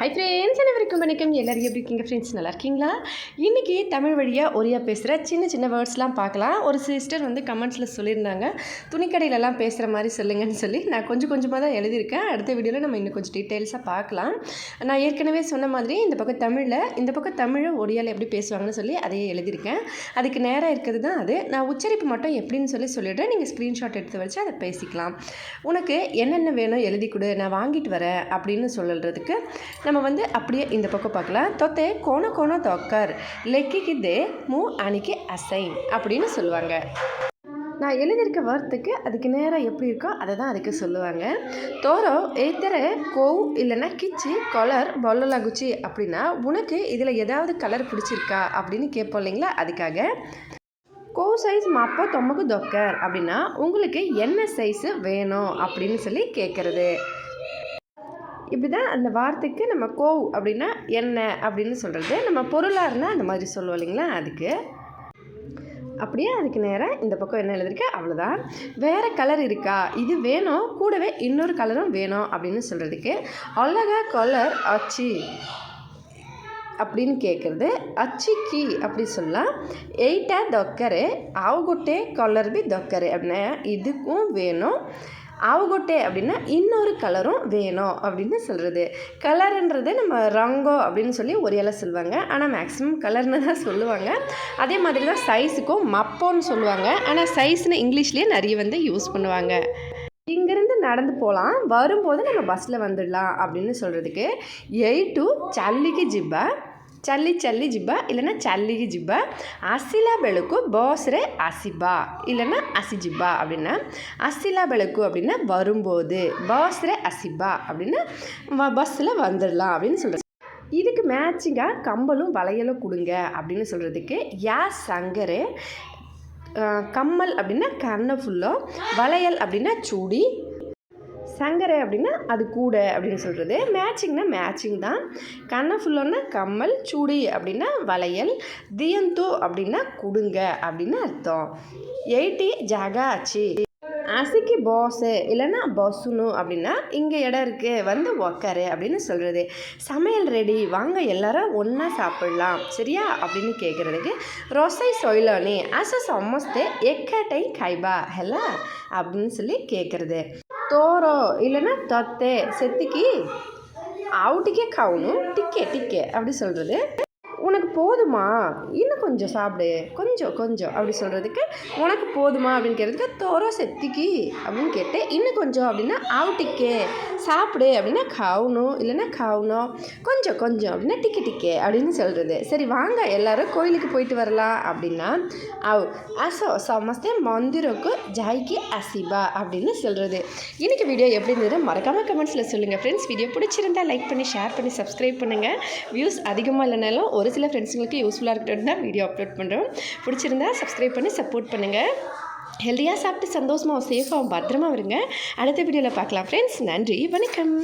Hi friends அனைவருக்கும் வணக்கம்? எல்லாரும் எப்படி இருக்கீங்க ஃப்ரெண்ட்ஸ் நல்லா இருக்கீங்களா? இன்றைக்கி தமிழ் வழியாக ஒரியா பேசுகிற சின்ன சின்ன வேர்ட்ஸ்லாம் பார்க்கலாம். ஒரு சிஸ்டர் வந்து கமெண்ட்ஸில் சொல்லியிருந்தாங்க. துணிக்கடையிலலாம் பேசுகிற மாதிரி சொல்லுங்கன்னு சொல்லி நான் கொஞ்சம் கொஞ்சமாக தான் எழுதியிருக்கேன். அடுத்த வீடியோவில் நம்ம இன்னும் கொஞ்சம் டீட்டெயில்ஸாக பார்க்கலாம். நான் ஏற்கனவே சொன்ன மாதிரி இந்த பக்கம் தமிழில் இந்த பக்கம் தமிழை ஒரியாவில் எப்படி பேசுவாங்கன்னு சொல்லி அதையே எழுதியிருக்கேன். அதுக்கு நேராக இருக்கிறது தான் அது. நான் உச்சரிப்பு மட்டும் எப்படின்னு சொல்லி சொல்லிவிடுறேன் நீங்கள் ஸ்க்ரீன்ஷாட் எடுத்து வச்சு அதை பேசிக்கலாம். உனக்கு என்னென்ன வேணும் எழுதி கொடு நான் வாங்கிட்டு வரேன் அப்படின்னு சொல்லுறதுக்கு நம்ம வந்து அப்படியே இந்த பக்கம் பார்க்கலாம். தொத்தே கோண கோண தொக்கர். லெக்கிக்கிதே மூ அணிக்கு அசைன் அப்படின்னு சொல்லுவாங்க. நான் எழுதியிருக்க வார்த்தைக்கு அதுக்கு நேராக எப்படி இருக்கோ அதை தான் அதுக்கு சொல்லுவாங்க. தோரோ ஏத்தர கோவ் இல்லைன்னா கிச்சி கலர் பொல்லலாகுச்சி அப்படின்னா உனக்கு இதில் ஏதாவது கலர் பிடிச்சிருக்கா அப்படின்னு கேட்போம் இல்லைங்களா? அதுக்காக. கோ சைஸ் மாப்போ தொம்மக்கு தொக்கர் அப்படின்னா உங்களுக்கு என்ன சைஸு வேணும் அப்படின்னு சொல்லி கேட்குறது. இப்படி தான் அந்த வார்த்தைக்கு நம்ம கோவ் அப்படின்னா என்ன அப்படின்னு சொல்கிறது நம்ம பொருளாக இருந்தால் அந்த மாதிரி சொல்லுவோம் இல்லைங்களா அதுக்கு. அப்படியே அதுக்கு நேராக இந்த பக்கம் என்ன எழுதிருக்கு? அவ்வளோதான் வேறு கலர் இருக்கா? இது வேணும். கூடவே இன்னொரு கலரும் வேணும் அப்படின்னு சொல்கிறதுக்கு அழகா கலர் அச்சி அப்படின்னு கேட்குறது அச்சிக்கி அப்படி சொல்லலாம். எயிட்டா தொக்கரு. அவகுட்டே கலர் பி தொக்கரு அப்படின்னா இதுக்கும் வேணும். ஆவகொட்டே அப்படின்னா இன்னொரு கலரும் வேணும் அப்படின்னு சொல்கிறது கலருன்றது நம்ம ரங்கோ அப்படின்னு சொல்லி ஒரு இலை சொல்லுவாங்க. ஆனால் மேக்ஸிமம் கலர்னு தான் சொல்லுவாங்க. அதே மாதிரி தான் சைஸுக்கும் மப்போன்னு சொல்லுவாங்க. ஆனால் சைஸ்னு இங்கிலீஷ்லேயே நிறைய வந்து யூஸ் பண்ணுவாங்க. இங்கேருந்து நடந்து போகலாம் வரும்போது நம்ம பஸ்ஸில் வந்துடலாம் அப்படின்னு சொல்கிறதுக்கு எயிட் டு சல்லிக்கு ஜிப்பை ଚାଲି ଚାଲି ଯିବା ଇଲେ ନା ଚାଲିକି ଯିବା ଆସିଲା ବେଳକୁ பஸ்ஸில் அசிபா இல்லைன்னா அசிஜிபா அப்படின்னா அசிலா விளக்கு அப்படின்னா வரும்போது பஸ்ஸில் அசிபா அப்படின்னா பஸ்ஸில் வந்துடலாம் அப்படின்னு சொல்கிறேன் இதுக்கு மேட்சிங்காக கம்பலும் வளையலும் கொடுங்க அப்படின்னு சொல்கிறதுக்கு யா சங்கரு கம்மல் அப்படின்னா கண்ணை ஃபுல்லாக வளையல் அப்படின்னா சூடி சங்கரை அப்படின்னா அது கூட அப்படின்னு சொல்கிறது மேட்சிங்னா மேட்சிங் தான். கண்ணை ஃபுல்லோன்னா கம்மல் சுடி அப்படின்னா வளையல் தியந்தோ அப்படின்னா கொடுங்க அப்படின்னு அர்த்தம். எயிட்டி ஜாகா ஆச்சு அசிக்கு பாஸு இல்லைன்னா பஸ்ஸுனு அப்படின்னா இங்கே இடம் இருக்குது வந்து உக்காரு அப்படின்னு சொல்கிறது சமையல் ரெடி வாங்க எல்லாரும் ஒன்றா சாப்பிட்லாம் சரியா? அப்படின்னு கேட்குறதுக்கு ரொசை சொயிலோனி அச சமஸ்தே எக்கட்டை கைபா ஹெல்லா அப்படின்னு சொல்லி கேட்குறது தோரோ இல்லைன்னா தத்தே செத்துக்கு அவுட்டிக்கே கவுனும் டிக்கே டிக்கே அப்படி சொல்கிறது உனக்கு போதுமா இன்னும் கொஞ்சம் சாப்பிடு கொஞ்சம் கொஞ்சம் அப்படி சொல்கிறதுக்கு உனக்கு போதுமா அப்படின்னு கேட்டதுக்கு தோரோ செத்திக்கி அப்படின்னு கேட்டு இன்னும் கொஞ்சம் அப்படின்னா ஆவுட்டிக்கே சாப்பிடு அப்படின்னா காவணும் இல்லைன்னா காவணும். கொஞ்சம் கொஞ்சம் அப்படின்னா டிக்கி டிக்கே அப்படின்னு சொல்கிறது சரி வாங்க எல்லாரும் கோயிலுக்கு போயிட்டு வரலாம் அப்படின்னா அவ் அசோ சமஸ்தே மந்திரக்கு ஜாய்க்கு அசிபா அப்படின்னு சொல்கிறது இன்றைக்கி வீடியோ எப்படி இருந்தது மறக்காமல் கமெண்ட்ஸில் சொல்லுங்கள் ஃப்ரெண்ட்ஸ் வீடியோ பிடிச்சிருந்தால் லைக் பண்ணி ஷேர் பண்ணி சப்ஸ்கிரைப் பண்ணுங்கள் வியூஸ் அதிகமாக இல்லைனாலும் ஒரு சில ஃப்ரெண்ட்ஸுங்களுக்கு யூஸ்ஃபுல்லாக இருக்கட்டும் தான் வீடியோ அப்லோட் பண்ணுறோம் பிடிச்சிருந்தா சப்ஸ்கிரைப் பண்ணி சப்போர்ட் பண்ணுங்கள் ஹெல்த்தியாக சாப்பிட்டு சந்தோஷமாக சேஃபாக பத்திரமா வருங்க அடுத்த வீடியோவில் பார்க்கலாம். ஃப்ரெண்ட்ஸ் நன்றி. வணக்கம்.